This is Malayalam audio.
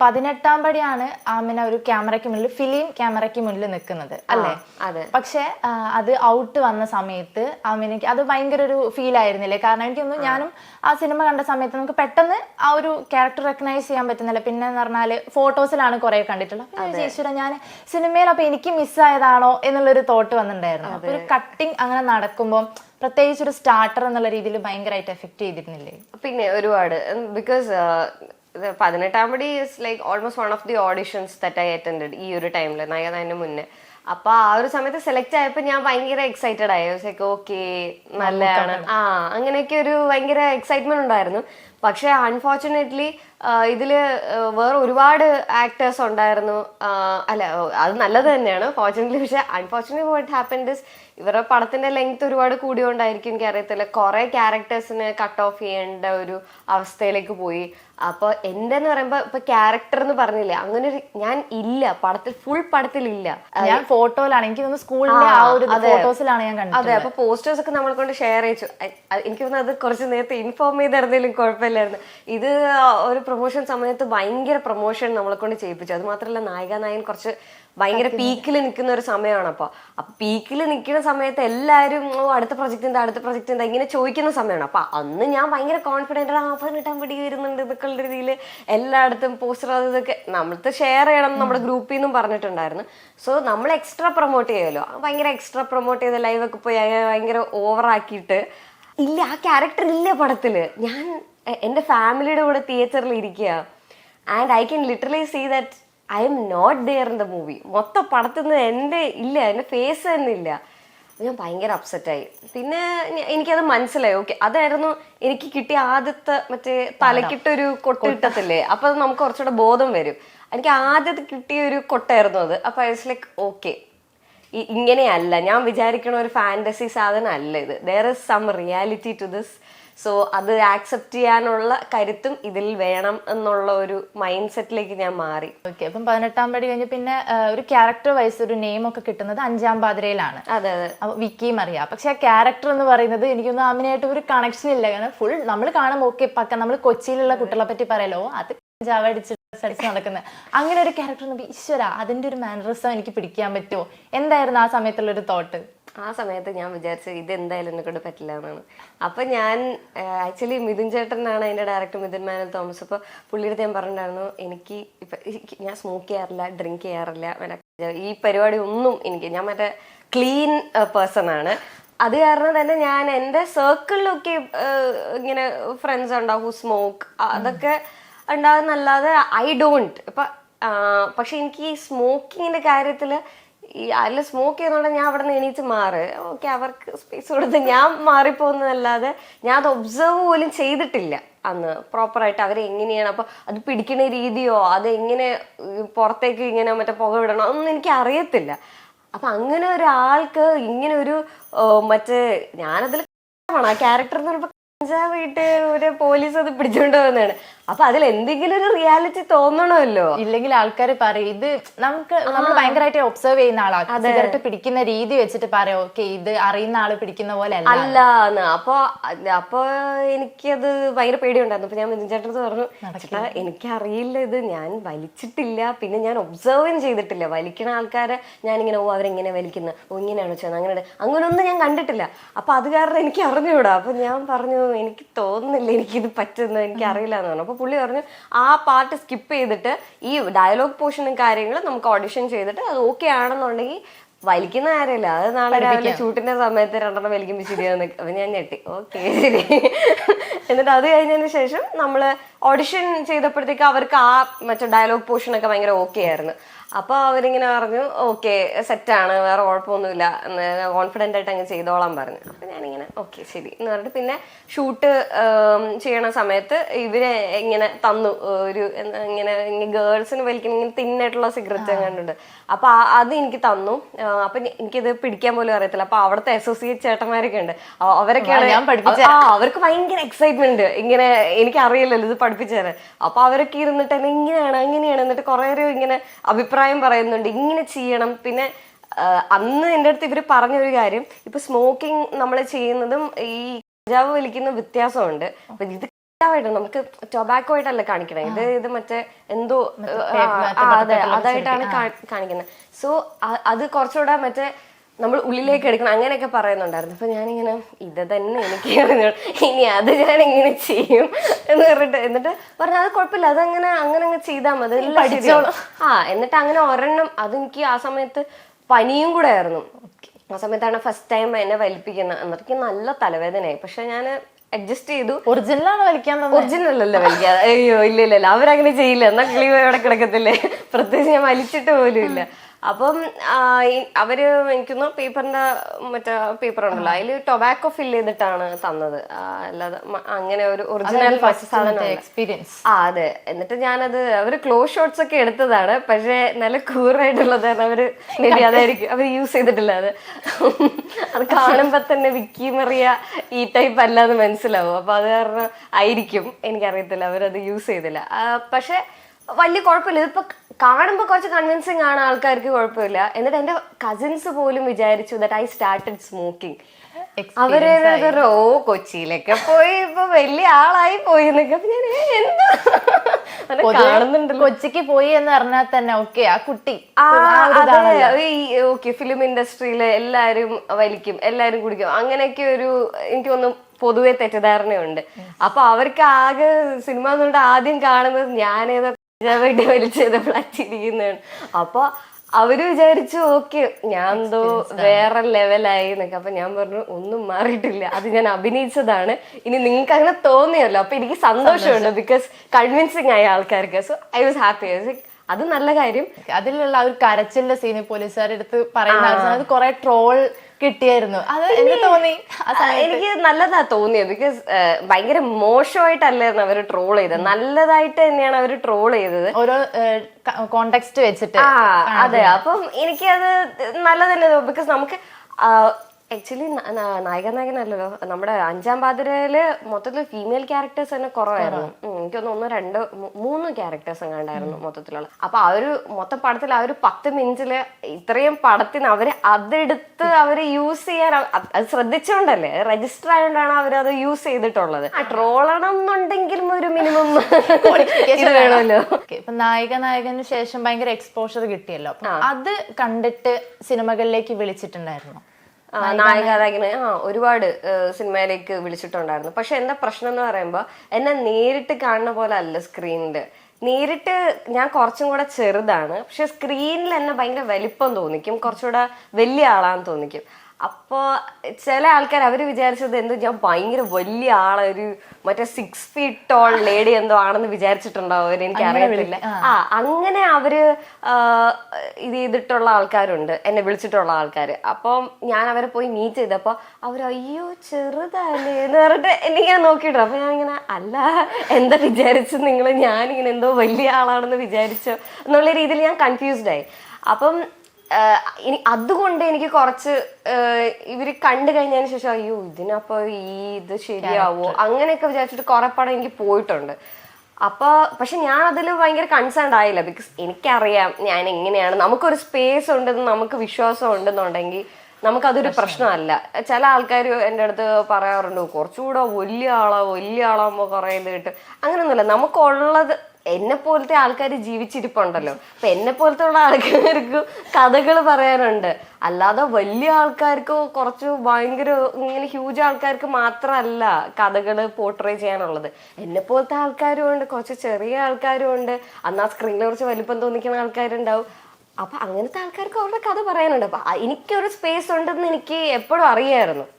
പതിനെട്ടാം പടിയാണ് ആമിന ഒരു ക്യാമറയ്ക്ക് മുന്നിൽ ഫിലിം ക്യാമറയ്ക്ക് മുന്നിൽ നിൽക്കുന്നത് അല്ലേ? അതെ. പക്ഷെ അത് ഔട്ട് വന്ന സമയത്ത് ആമിനക്ക് അത് ഭയങ്കര ഒരു ഫീൽ ആയിരുന്നില്ലേ? കാരണം എനിക്ക് തോന്നുന്നു ഞാനും ആ സിനിമ കണ്ട സമയത്ത് നമുക്ക് പെട്ടെന്ന് ആ ഒരു ക്യാരക്ടർ റെക്കഗ്നൈസ് ചെയ്യാൻ പറ്റുന്നില്ല. പിന്നെ എന്ന് പറഞ്ഞാൽ ഫോട്ടോസിലാണ് കുറെ കണ്ടിട്ടുള്ളത്. ഈശ്വര ഞാൻ ചേച്ചിയുടെ ഞാൻ സിനിമയിൽ അപ്പൊ എനിക്ക് മിസ്സായതാണോ എന്നുള്ളൊരു തോട്ട് വന്നിട്ടുണ്ടായിരുന്നു. അപ്പൊ ഒരു കട്ടിങ് അങ്ങനെ നടക്കുമ്പോൾ പ്രത്യേകിച്ച് ഒരു സ്റ്റാർട്ടർ എന്നുള്ള രീതിയിൽ ഭയങ്കരമായിട്ട് എഫക്ട് ചെയ്തിരുന്നില്ലേ? പിന്നെ ഒരുപാട്. Because Pathinettam Padi is like almost one of the auditions that I attend ഈ ഒരു ടൈമിൽ നയനതിന് മുന്നേ. അപ്പൊ ആ ഒരു സമയത്ത് സെലക്ട് ആയപ്പോ ഞാൻ ഭയങ്കര എക്സൈറ്റഡ് ആയി. ലൈക്ക് ഓക്കെ നല്ലതാണ്. ആ അങ്ങനെയൊക്കെ ഒരു ഭയങ്കര എക്സൈറ്റ്മെന്റ് ഉണ്ടായിരുന്നു. പക്ഷെ അൺഫോർച്ചുനേറ്റ്ലി ഇതിൽ വേറെ ഒരുപാട് ആക്ടേഴ്സ് ഉണ്ടായിരുന്നു. അല്ല അത് നല്ലത് തന്നെയാണ്. ഫോർച്ചുനേറ്റ്ലി പക്ഷെ അൺഫോർച്ചുനേറ്റ്ലി വാട്ട് ഹാപ്പൻ ഇസ് ഇവരുടെ പടത്തിന്റെ ലെങ്ത് ഒരുപാട് കൂടിയോണ്ടായിരിക്കും എനിക്ക് അറിയത്തില്ല കുറേ ക്യാരക്ടേഴ്സിനെ കട്ട് ഓഫ് ചെയ്യേണ്ട ഒരു അവസ്ഥയിലേക്ക് പോയി. അപ്പോൾ എന്റെ എന്ന് പറയുമ്പോ ഇപ്പൊ ക്യാരക്ടർ എന്ന് പറഞ്ഞില്ലേ അങ്ങനെ ഒരു ഞാൻ ഇല്ല. പടത്തിൽ ഫുൾ പടത്തിൽ ഇല്ല. ഞാൻ ഫോട്ടോയിലാണ് എനിക്ക് സ്കൂളിലെ ആ ഒരു ഫോട്ടോസിലാണ് ഞാൻ കണ്ടത് അതെ അപ്പോൾ പോസ്റ്റേഴ്സ് ഒക്കെ നമ്മളെ കൊണ്ട് ഷെയർ ചെയ്തു. എനിക്ക് തോന്നുന്നു അത് കുറച്ച് നേരത്തെ ഇൻഫോം ചെയ്തിരുന്നെങ്കിലും കുഴപ്പമില്ലായിരുന്നു. ഇത് ഒരു പ്രൊമോഷൻ സമയത്ത് ഭയങ്കര പ്രൊമോഷൻ നമ്മളെ കൊണ്ട് ചെയ്യിപ്പിച്ചു. അത് മാത്രമല്ല നായിക നായകൻ കുറച്ച് ഭയങ്കര പീക്കിൽ നിൽക്കുന്ന ഒരു സമയമാണ് അപ്പൊ. അപ്പൊ പീക്കിൽ നിൽക്കുന്ന സമയത്ത് എല്ലാവരും ഓ അടുത്ത പ്രൊജക്ട് എന്താ അടുത്ത പ്രൊജക്ട് എന്താ? ഇങ്ങനെ ചോദിക്കുന്ന സമയമാണ്. അപ്പൊ അന്ന് ഞാൻ ഭയങ്കര കോൺഫിഡന്റ് ആ പതിനെട്ടാം പടി വരുന്നുണ്ട് ഇതൊക്കെയുള്ള രീതിയിൽ എല്ലായിടത്തും പോസ്റ്റർ അത് ഇതൊക്കെ നമ്മളത്തെ ഷെയർ ചെയ്യണം നമ്മുടെ ഗ്രൂപ്പിൽ നിന്നും പറഞ്ഞിട്ടുണ്ടായിരുന്നു. സോ നമ്മൾ എക്സ്ട്രാ പ്രൊമോട്ട് ചെയ്യുമല്ലോ ഭയങ്കര എക്സ്ട്രാ പ്രൊമോട്ട് ചെയ്ത് ലൈവൊക്കെ പോയി ഭയങ്കര ഓവറാക്കിയിട്ട് ഇല്ല ആ ക്യാരക്ടർ ഇല്ല പടത്തിൽ. ഞാൻ എന്റെ ഫാമിലിയുടെ കൂടെ തിയേറ്ററിൽ ഇരിക്കുക and I can literally see that I'm not there in the movie മൊത്തം പടത്തിൽ നിന്ന് എന്റെ ഇല്ല എന്റെ ഫേസ് തന്നെ ഇല്ല. ഞാൻ ഭയങ്കര അപ്സെറ്റായി പിന്നെ എനിക്കത് മനസ്സിലായി. ഓക്കെ അതായിരുന്നു എനിക്ക് കിട്ടിയ ആദ്യത്തെ മറ്റേ തലക്കിട്ടൊരു കൊട്ടിട്ടത്തില്ലേ അപ്പൊ അത് നമുക്ക് കുറച്ചുകൂടെ ബോധം വരും. എനിക്ക് ആദ്യത്തെ കിട്ടിയ ഒരു കൊട്ടായിരുന്നു അത്. അപ്പൊ ഐസ് ലൈക്ക് ഓക്കെ ഇങ്ങനെയല്ല. ഞാൻ വിചാരിക്കണ ഒരു ഫാന്റസി സാധനം അല്ല ഇത്. There is some reality to this so അത് ആക്സെപ്റ്റ് ചെയ്യാനുള്ള കരുത്തും ഇതിൽ വേണം എന്നുള്ള ഒരു മൈൻഡ് സെറ്റിലേക്ക് ഞാൻ മാറി. ഓക്കെ അപ്പം പതിനെട്ടാം പടി കഴിഞ്ഞ് പിന്നെ ഒരു ക്യാരക്ടർ വൈസ് ഒരു നെയിം ഒക്കെ കിട്ടുന്നത് അഞ്ചാം പാതിരയിലാണ്. അതെ അതെ. വിക്കി വിക്കിയും അറിയാം. പക്ഷെ ആ ക്യാരക്ടർ എന്ന് പറയുന്നത് എനിക്കൊന്നും അമിനായിട്ട് ഒരു കണക്ഷൻ ഇല്ല. കാരണം ഫുൾ നമ്മൾ കാണുമ്പോൾ ഓക്കെ പക്ക നമ്മൾ കൊച്ചിയിലുള്ള കുട്ടികളെ പറ്റി പറയലോ? അത് ജാവ അടിച്ച് അടിച്ച് നടക്കുന്നത് അങ്ങനെ ഒരു ക്യാരക്ടർ ഈശ്വര അതിന്റെ ഒരു മാനറിസം എനിക്ക് പിടിക്കാൻ പറ്റുമോ? എന്തായിരുന്നു ആ സമയത്തുള്ള ഒരു തോട്ട് ആ സമയത്ത് ഞാൻ വിചാരിച്ചത് ഇത് എന്തായാലും എന്നെ കൊണ്ട് പറ്റില്ല എന്നാണ്. അപ്പൊ ഞാൻ ആക്ച്വലി മിഥുൻ ചേട്ടനാണ് അതിന്റെ ഡയറക്ടർ മിഥുൻ മാനൽ തോമസ്. അപ്പൊ പുള്ളിയുടെ ഞാൻ പറഞ്ഞിട്ടുണ്ടായിരുന്നു എനിക്ക് ഇപ്പൊ ഞാൻ സ്മോക്ക് ചെയ്യാറില്ല ഡ്രിങ്ക് ചെയ്യാറില്ല ഈ പരിപാടി ഒന്നും എനിക്ക് ഞാൻ മറ്റേ ക്ലീൻ പേഴ്സൺ ആണ്. അത് കാരണം തന്നെ ഞാൻ എന്റെ സർക്കിളിലൊക്കെ ഇങ്ങനെ ഫ്രണ്ട്സ് ഉണ്ടാവും സ്മോക്ക് അതൊക്കെ ഉണ്ടാകുന്നല്ലാതെ ഐ ഡോണ്ട് ഇപ്പൊ പക്ഷെ എനിക്ക് ഈ സ്മോക്കിങ്ങിന്റെ കാര്യത്തിൽ ഈ അതിൽ സ്മോക്ക് ചെയ്യുന്നതുകൊണ്ട് ഞാൻ അവിടെ നിന്ന് എണീച്ച് മാറ്. ഓക്കെ അവർക്ക് സ്പേസ് കൊടുത്ത് ഞാൻ മാറിപ്പോകുന്നതല്ലാതെ ഞാൻ അത് ഒബ്സർവ് പോലും ചെയ്തിട്ടില്ല അന്ന് പ്രോപ്പറായിട്ട് അവർ എങ്ങനെയാണ് അപ്പോൾ അത് പിടിക്കുന്ന രീതിയോ അത് എങ്ങനെ പുറത്തേക്ക് ഇങ്ങനെ മറ്റേ പുക വിടണോ ഒന്നും എനിക്ക് അറിയത്തില്ല. അപ്പൊ അങ്ങനെ ഒരാൾക്ക് ഇങ്ങനെ ഒരു മറ്റേ ഞാനതിൽ ആ ക്യാരക്ടർ എന്ന് പറയുമ്പോ കഞ്ചാവായിട്ട് ഒരു പോലീസ് അത് പിടിച്ചുകൊണ്ട് പോകുന്നതാണ് അപ്പൊ അതിൽ എന്തെങ്കിലും ഒരു റിയാലിറ്റി തോന്നണമല്ലോ. ഇല്ലെങ്കിൽ ആൾക്കാർ പറയും ഇത് നമുക്ക് നമ്മൾ ഭയങ്കരമായിട്ട് ഒബ്സർവ് ചെയ്യുന്ന ആളാണ് സിഗരറ്റ് പിടിക്കുന്ന രീതി വെച്ചിട്ട് പറയും ഓക്കെ ഇത് അറിയുന്ന ആൾ പിടിക്കുന്ന പോലെ അല്ല എന്ന് അപ്പൊ അപ്പൊ എനിക്കത് ഭയങ്കര പേടിയുണ്ടായിരുന്നു. അപ്പൊ ഞാൻ മിഥുൻ ചേട്ടനടുത്ത് പറഞ്ഞു ചേട്ടാ എനിക്കറിയില്ല ഇത്. ഞാൻ വലിച്ചിട്ടില്ല. പിന്നെ ഞാൻ ഒബ്സർവും ചെയ്തിട്ടില്ല. വലിക്കുന്ന ആൾക്കാരെ ഞാനിങ്ങനെ ഓ അവരെങ്ങനെ വലിക്കുന്നു? ഓ ഇങ്ങനെയാണോ ചെയ്യുന്നത്? അങ്ങനെ അങ്ങനെയൊന്നും ഞാൻ കണ്ടിട്ടില്ല. അപ്പൊ അത് കാരണം എനിക്ക് അറിഞ്ഞുകൂടാ അപ്പൊ ഞാൻ പറഞ്ഞു എനിക്ക് തോന്നുന്നില്ല എനിക്കിത് പറ്റുന്ന എനിക്ക് അറിയില്ല എന്ന് പറഞ്ഞു. അപ്പൊ പുള്ളി പറഞ്ഞു ആ പാർട്ട് സ്കിപ്പ് ചെയ്തിട്ട് ഈ ഡയലോഗ് പോർഷനും കാര്യങ്ങളും നമുക്ക് ഓഡിഷൻ ചെയ്തിട്ട് അത് ഓക്കെ ആണെന്നുണ്ടെങ്കിൽ വലിക്കുന്ന കാര്യമില്ല. അത് നാളെ രാവിലെ ഷൂട്ടിന്റെ സമയത്ത് രണ്ടെണ്ണം വലിക്കുമ്പോൾ ശരിയാന്ന് അപ്പൊ ഞാൻ ഞെട്ടി. ഓക്കെ ശരി എന്നിട്ട് അത് കഴിഞ്ഞതിന് ശേഷം നമ്മൾ ഓഡിഷൻ ചെയ്തപ്പോഴത്തേക്ക് അവർക്ക് ആ മറ്റേ ഡയലോഗ് പോർഷൻ ഒക്കെ ഭയങ്കര ഓക്കെ ആയിരുന്നു. അപ്പൊ അവരിങ്ങനെ പറഞ്ഞു ഓക്കെ സെറ്റാണ് വേറെ കുഴപ്പമൊന്നുമില്ല. കോൺഫിഡന്റ് ആയിട്ട് അങ്ങ് ചെയ്തോളാം പറഞ്ഞു. അപ്പൊ ഞാനിങ്ങനെ ഓക്കെ ശരി. എന്ന് പറഞ്ഞിട്ട് പിന്നെ ഷൂട്ട് ചെയ്യണ സമയത്ത് ഇവരെ ഇങ്ങനെ തന്നു. ഒരു ഇങ്ങനെ ഗേൾസിന് വലിക്കുന്ന ഇങ്ങനെ തിന്നായിട്ടുള്ള സിഗരറ്റ് കണ്ടിട്ടുണ്ട്. അപ്പൊ അത് എനിക്ക് തന്നു. അപ്പൊ എനിക്കിത് പിടിക്കാൻ പോലും അറിയത്തില്ല. അപ്പൊ അവിടുത്തെ അസോസിയേറ്റ് ചേട്ടന്മാരൊക്കെ ഉണ്ട്. അവരൊക്കെയാണ് ഞാൻ പഠിപ്പിച്ച. ആ അവർക്ക് ഭയങ്കര എക്സൈറ്റ്മെന്റ് ഇങ്ങനെ എനിക്ക് അറിയില്ലല്ലോ ഇത് പഠിപ്പിച്ചു തരാൻ അപ്പൊ അവരൊക്കെ ഇരുന്നിട്ട് ഇങ്ങനെയാണ് അങ്ങനെയാണ് എന്നിട്ട് കുറെ ഇങ്ങനെ അഭിപ്രായം പറയുന്നുണ്ട്. ഇങ്ങനെ ചെയ്യണം. പിന്നെ അന്ന് എന്റെ അടുത്ത് ഇവർ പറഞ്ഞൊരു കാര്യം. ഇപ്പൊ സ്മോക്കിംഗ് നമ്മൾ ചെയ്യുന്നതും ഈ കഞ്ചാവ് വലിക്കുന്ന വ്യത്യാസമുണ്ട്. അപ്പൊ ഇത് കഞ്ചാവായിട്ട് നമുക്ക് ടൊബാക്കോ ആയിട്ടല്ല കാണിക്കണേ. ഇത് ഇത് മറ്റേ എന്തോ അതെ അതായിട്ടാണ് കാണിക്കുന്നത്. സോ അത് കുറച്ചുകൂടെ മറ്റേ നമ്മൾ ഉള്ളിലേക്ക് എടുക്കണം. അങ്ങനെയൊക്കെ പറയുന്നുണ്ടായിരുന്നു. അപ്പൊ ഞാനിങ്ങനെ ഇത് തന്നെ എനിക്ക് ഇനി അത് ഞാൻ എങ്ങനെ ചെയ്യും എന്ന് പറഞ്ഞിട്ട് എന്നിട്ട് പറഞ്ഞു അത് കുഴപ്പമില്ല. അതങ്ങനെ അങ്ങനെ അങ്ങ് ചെയ്താൽ മതി. പഠിച്ചോളൂ. ആ എന്നിട്ട് അങ്ങനെ ഒരെണ്ണം അതെനിക്ക് ആ സമയത്ത് പനിയും കൂടെ ആയിരുന്നു. ആ സമയത്താണ് ഫസ്റ്റ് ടൈം എന്നെ വലിപ്പിക്കുന്നത്. എന്നിട്ട് നല്ല തലവേദനയായി. പക്ഷെ ഞാൻ അഡ്ജസ്റ്റ് ചെയ്തു. ഒറിജിനലാണ് വലിക്കാൻ ഒറിജിനൽ അല്ല വലിക്കാൻ. അയ്യോ ഇല്ല ഇല്ല ഇല്ല. അവരങ്ങനെ ചെയ്യില്ല. എന്നാ കിളി അവിടെ കിടക്കത്തില്ലേ? പ്രത്യേകിച്ച് ഞാൻ വലിച്ചിട്ട് പോലും ഇല്ല. അപ്പം അവർ എനിക്കൊന്ന് പേപ്പറിന്റെ മറ്റേ പേപ്പർ ഉണ്ടല്ലോ അതിൽ ടൊബാക്കോ ഫിൽ ചെയ്തിട്ടാണ് തന്നത്. അല്ലാതെ അങ്ങനെ ഒരു ഒറിജിനൽ എക്സ്പീരിയൻസ് ആ അതെ. എന്നിട്ട് ഞാനത് അവർ ക്ലോസ് ഷോട്ട്സ് ഒക്കെ എടുത്തതാണ്. പക്ഷെ നല്ല കൂറായിട്ടുള്ളത് അവർ മേബി അതായിരിക്കും. അവർ യൂസ് ചെയ്തിട്ടില്ല അത്. അത് കാണുമ്പോ തന്നെ വിക്കി മറിയ ഈ ടൈപ്പ് അല്ലാന്ന് മനസ്സിലാവും. അപ്പൊ അത് കാരണം ആയിരിക്കും. എനിക്കറിയത്തില്ല. അവരത് യൂസ് ചെയ്തില്ല. പക്ഷെ വലിയ കുഴപ്പമില്ല. ഇതിപ്പോ കാണുമ്പോൾ കുറച്ച് കൺവിൻസിങ് ആണ് ആൾക്കാർക്ക് കുഴപ്പമില്ല. എന്നിട്ട് എന്റെ കസിൻസ് പോലും വിചാരിച്ചു ദാറ്റ് ഐ സ്റ്റാർട്ടഡ് സ്മോക്കിംഗ് അവർ ഓ കൊച്ചിയിലൊക്കെ പോയി ഇപ്പൊ വലിയ ആളായി പോയി എന്നൊക്കെ. ഞാൻ "ഏ, എന്താ? അങ്ങനെ കാണുന്നുണ്ടല്ലോ. കൊച്ചിക്ക് പോയി എന്ന് പറഞ്ഞാൽ തന്നെ ഓക്കെ ആ കുട്ടി. ഓക്കെ ഫിലിം ഇൻഡസ്ട്രിയിൽ എല്ലാരും വലിക്കും എല്ലാരും കുടിക്കും. അങ്ങനെയൊക്കെ ഒരു എനിക്ക് തോന്നുന്നു പൊതുവെ തെറ്റിദ്ധാരണയുണ്ട്. അപ്പൊ അവർക്ക് ആകെ സിനിമ എന്നുകൊണ്ട് ആദ്യം കാണുന്നത് ഞാനേതോ വേണ്ടി വലിച്ചത് പ്ലാറ്റിരിക്കുന്നതാണ് അപ്പൊ അവർ വിചാരിച്ചു ഓക്കെ ഞാൻ എന്തോ വേറെ ലെവലായി എന്നൊക്കെ. അപ്പൊ ഞാൻ പറഞ്ഞു ഒന്നും മാറിയിട്ടില്ല. അത് ഞാൻ അഭിനയിച്ചതാണ്. ഇനി നിങ്ങൾക്ക് അങ്ങനെ തോന്നിയല്ലോ. അപ്പൊ എനിക്ക് സന്തോഷമുണ്ട് ബിക്കോസ് കൺവിൻസിങ് ആയ ആൾക്കാർക്ക്. സോ ഐ വാസ് ഹാപ്പി അത് നല്ല കാര്യം. അതിലുള്ള ആ ഒരു കരച്ചിലിന്റെ സീന് പോലീസുകാരെടുത്ത് പറയുന്ന അത് കുറെ ട്രോൾ കിട്ടിയായിരുന്നു. അത് എന്ത് തോന്നി എനിക്ക് നല്ലതാ തോന്നിയത് ബിക്കോസ് ഭയങ്കര മോശമായിട്ടല്ലായിരുന്നു അവർ ട്രോൾ ചെയ്തത്. നല്ലതായിട്ട് തന്നെയാണ് അവർ ട്രോൾ ചെയ്തത്. ഓരോ കോണ്ടെക്സ്റ്റ് വെച്ചിട്ട് ആ അതെ. അപ്പം എനിക്കത് നല്ല തന്നെ ബിക്കോസ് നമുക്ക് ആക്ച്വലി നായക നായകനല്ലല്ലോ. നമ്മുടെ അഞ്ചാം പാതിരയിൽ മൊത്തത്തിൽ ഫീമെയിൽ ക്യാരക്ടേഴ്സ് തന്നെ കുറവായിരുന്നു. എനിക്കൊന്ന് ഒന്ന് രണ്ട് മൂന്ന് ക്യാരക്ടേഴ്സ് എങ്ങാണ്ടായിരുന്നു മൊത്തത്തിലുള്ള. അപ്പൊ ആ ഒരു മൊത്തം പടത്തിൽ ആ ഒരു പത്ത് മിനിറ്റിൽ ഇത്രയും പടത്തിന് അവർ അതെടുത്ത് അവർ യൂസ് ചെയ്യാൻ അത് ശ്രദ്ധിച്ചോണ്ടല്ലേ? ശ്രദ്ധിച്ചുകൊണ്ടല്ലേ രജിസ്റ്റർ ആയതുകൊണ്ടാണ് അവർ അത് യൂസ് ചെയ്തിട്ടുള്ളത്. ട്രോളണം എന്നുണ്ടെങ്കിലും ഒരു മിനിമം വേണമല്ലോ. ഇപ്പൊ നായിക നായകന് ശേഷം ഭയങ്കര എക്സ്പോഷർ കിട്ടിയല്ലോ. അത് കണ്ടിട്ട് സിനിമകളിലേക്ക് വിളിച്ചിട്ടുണ്ടായിരുന്നു? ആ, നായകനെ ആ ഒരുപാട് സിനിമയിലേക്ക് വിളിച്ചിട്ടുണ്ടായിരുന്നു. പക്ഷെ എന്താ പ്രശ്നം എന്ന് പറയുമ്പോ എന്നെ നേരിട്ട് കാണുന്ന പോലെ അല്ല സ്ക്രീനിൽ. നേരിട്ട് ഞാൻ കുറച്ചും കൂടെ ചെറുതാണ്. പക്ഷെ സ്ക്രീനിൽ എന്നെ ഭയങ്കര വലിപ്പം തോന്നിക്കും. കുറച്ചുകൂടെ വലിയ ആളാന്ന് തോന്നിക്കും. അപ്പോൾ ചില ആൾക്കാർ അവർ വിചാരിച്ചത് എന്തോ ഞാൻ ഭയങ്കര വലിയ ആളെ ഒരു മറ്റേ സിക്സ് ഫീറ്റ് ടോൾ ലേഡി എന്തോ ആണെന്ന് വിചാരിച്ചിട്ടുണ്ടാവും അവർ എനിക്ക് അറിയത്തില്ല. ആ. അങ്ങനെ അവർ ഇത് ചെയ്തിട്ടുള്ള ആൾക്കാരുണ്ട് എന്നെ വിളിച്ചിട്ടുള്ള ആൾക്കാർ അപ്പം ഞാൻ അവരെ പോയി മീറ്റ് ചെയ്തപ്പോൾ അവർ അയ്യോ ചെറുതല്ലേ എന്ന് പറഞ്ഞിട്ട് എന്നിങ്ങനെ നോക്കിയിട്ടു അപ്പൊ ഞാൻ ഇങ്ങനെ അല്ല എന്താ വിചാരിച്ചു നിങ്ങൾ ഞാനിങ്ങനെ എന്തോ വലിയ ആളാണെന്ന് വിചാരിച്ചോ. എന്നുള്ള രീതിയിൽ ഞാൻ കൺഫ്യൂസ്ഡ് ആയി. അപ്പം ഇനി അതുകൊണ്ട് എനിക്ക് കുറച്ച് ഇവർ കണ്ടു കഴിഞ്ഞതിന് ശേഷം അയ്യോ ഇതിനപ്പോ ഈ ഇത് ശരിയാവോ? അങ്ങനെയൊക്കെ വിചാരിച്ചിട്ട് കുറെ പടം എനിക്ക് പോയിട്ടുണ്ട്. അപ്പൊ പക്ഷെ ഞാൻ അതിൽ ഭയങ്കര കൺസേൺ ആയില്ല. ബിക്കോസ് എനിക്കറിയാം ഞാൻ എങ്ങനെയാണ് നമുക്കൊരു സ്പേസ് ഉണ്ടെന്ന് നമുക്ക് വിശ്വാസം ഉണ്ടെന്നുണ്ടെങ്കിൽ നമുക്കതൊരു പ്രശ്നമല്ല. ചില ആൾക്കാർ എന്റെ അടുത്ത് പറയാറുണ്ട് കുറച്ചുകൂടെ വലിയ ആളാ വലിയ ആളാകുമ്പോൾ കുറേ ഇത് കിട്ടും. അങ്ങനെയൊന്നുമില്ല. നമുക്കുള്ളത് എന്നെ പോലത്തെ ആൾക്കാർ ജീവിച്ചിരിപ്പുണ്ടല്ലോ. അപ്പൊ എന്നെ പോലത്തെ ഉള്ള ആൾക്കാർക്ക് കഥകൾ പറയാനുണ്ട്. അല്ലാതെ വലിയ ആൾക്കാർക്ക് കുറച്ച് ഭയങ്കര ഇങ്ങനെ ഹ്യൂജ് ആൾക്കാർക്ക് മാത്രമല്ല കഥകൾ പോർട്രേ ചെയ്യാനുള്ളത്. എന്നെ പോലത്തെ ആൾക്കാരും ഉണ്ട് കുറച്ച് ചെറിയ ആൾക്കാരും ഉണ്ട്. അന്നാ സ്ക്രീനിൽ കുറച്ച് വലിപ്പം തോന്നിക്കുന്ന ആൾക്കാരുണ്ടാവും. അപ്പൊ അങ്ങനത്തെ ആൾക്കാർക്ക് അവരുടെ കഥ പറയാനുണ്ട്. അപ്പൊ ആ- എനിക്കൊരു സ്പേസ് ഉണ്ടെന്ന് എനിക്ക് എപ്പോഴും അറിയായിരുന്നു.